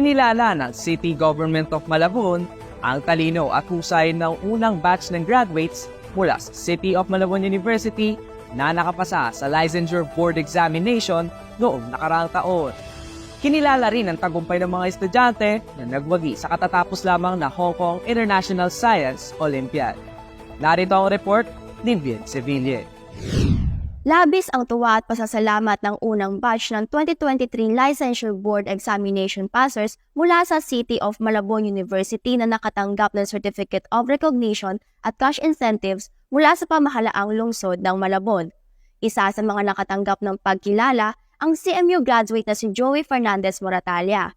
Kinilala ng City Government of Malabon ang talino at husay ng unang batch ng graduates mula sa City of Malabon University na nakapasa sa Licensure Board Examination noong nakaraang taon. Kinilala rin ang tagumpay ng mga estudyante na nagwagi sa katatapos lamang na Hong Kong International Science Olympiad. Narito ang report ni Vin Sevilla. Labis ang tuwa at pasasalamat ng unang batch ng 2023 Licensure Board Examination Passers mula sa City of Malabon University na nakatanggap ng Certificate of Recognition at cash incentives mula sa pamahalaang lungsod ng Malabon. Isa sa mga nakatanggap ng pagkilala ang CMU graduate na si Joey Fernandez Moratalia.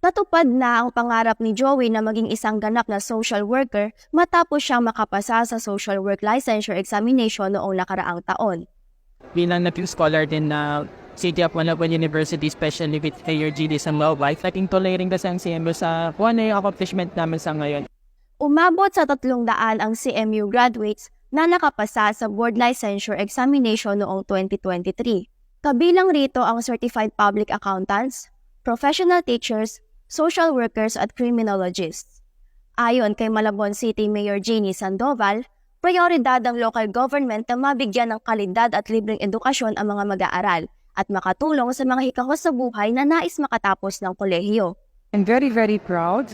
Natupad na ang pangarap ni Joey na maging isang ganap na social worker matapos siyang makapasa sa Social Work Licensure Examination noong nakaraang taon. Bilang naging scholar din na City of Malabon University, especially with Mayor GD sa Life, naging tolerating kasi ang CMU sa kung ano yung accomplishment namin sa ngayon. Umabot sa tatlong daan ang CMU graduates na nakapasa sa board licensure examination noong 2023. Kabilang rito ang certified public accountants, professional teachers, social workers at criminologists. Ayon kay Malabon City Mayor Jeannie Sandoval, prioridad ng local government na mabigyan ng kalidad at libreng edukasyon ang mga mag-aaral at makatulong sa mga hikahos sa buhay na nais makatapos ng kolehiyo. I'm very, very proud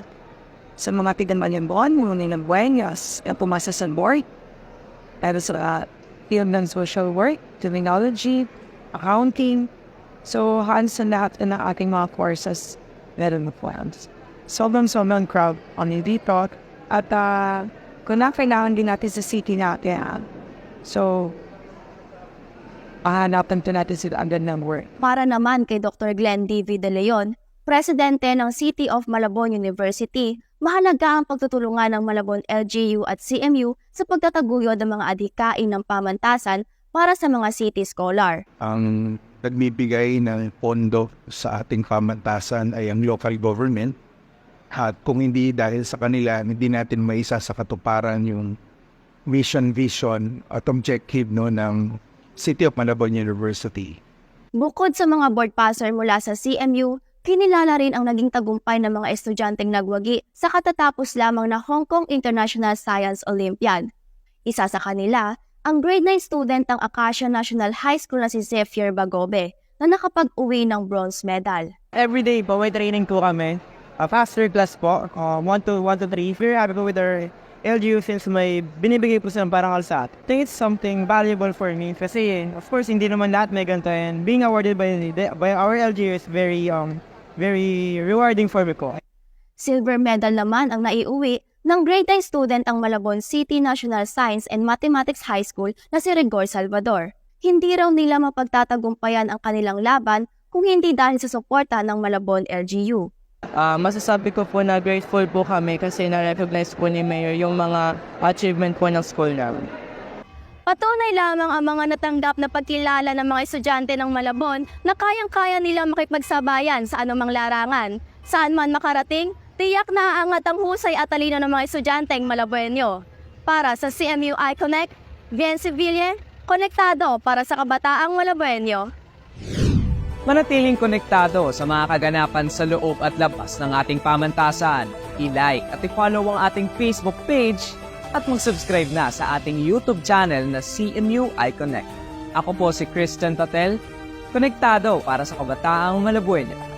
sa mga pinamalimbon, mga ng Buenos, na pumasa sa board. Pero sa field ng social work, terminology, accounting. So, hands sa lahat ng ating mga courses meron na plans. Sobrang sobrang proud on dito. At uh, kung na kailangan din natin sa city natin, so, mahanapan din natin sila agad ng work. Para naman kay Dr. Glenn D.V. De Leon, presidente ng City of Malabon University, mahalaga ang pagtutulungan ng Malabon LGU at CMU sa pagtataguyod ng mga adhikain ng pamantasan para sa mga city scholar. ang nagbibigay ng pondo sa ating pamantasan ay ang local government. At kung hindi dahil sa kanila, hindi natin maisa sa katuparan yung mission, vision at objective no, ng City of Malabon University. Bukod sa mga board passer mula sa CMU, kinilala rin ang naging tagumpay ng mga estudyanteng nagwagi sa katatapos lamang na Hong Kong International Science Olympiad. Isa sa kanila, ang grade 9 student ng Acacia National High School na si Zephyr Bagobe na nakapag-uwi ng bronze medal. Every day po, may training po kami. Uh, faster class po, 1 to 1 to 3. Very happy with our LGU since may binibigay po silang parangal sa atin. I think it's something valuable for me kasi of course hindi naman lahat may ganito and being awarded by, by our LGU is very um very rewarding for me po. Silver medal naman ang naiuwi ng grade 9 student ang Malabon City National Science and Mathematics High School na si Rigor Salvador. Hindi raw nila mapagtatagumpayan ang kanilang laban kung hindi dahil sa suporta ng Malabon LGU. Ah, masasabi ko po na grateful po kami kasi na-recognize po ni Mayor yung mga achievement po ng school namin. Patunay lamang ang mga natanggap na pagkilala ng mga estudyante ng Malabon na kayang-kaya nila makipagsabayan sa anumang larangan. Saan man makarating, tiyak na aangat ang husay at talino ng mga estudyanteng Malabuenyo. Para sa CMU iConnect, Bien Sevilla, konektado para sa kabataang Malabuenyo. Manatiling konektado sa mga kaganapan sa loob at labas ng ating pamantasan. I-like at i-follow ang ating Facebook page at mag-subscribe na sa ating YouTube channel na CMU iConnect. Ako po si Christian Tatel, konektado para sa kabataang Malabuena.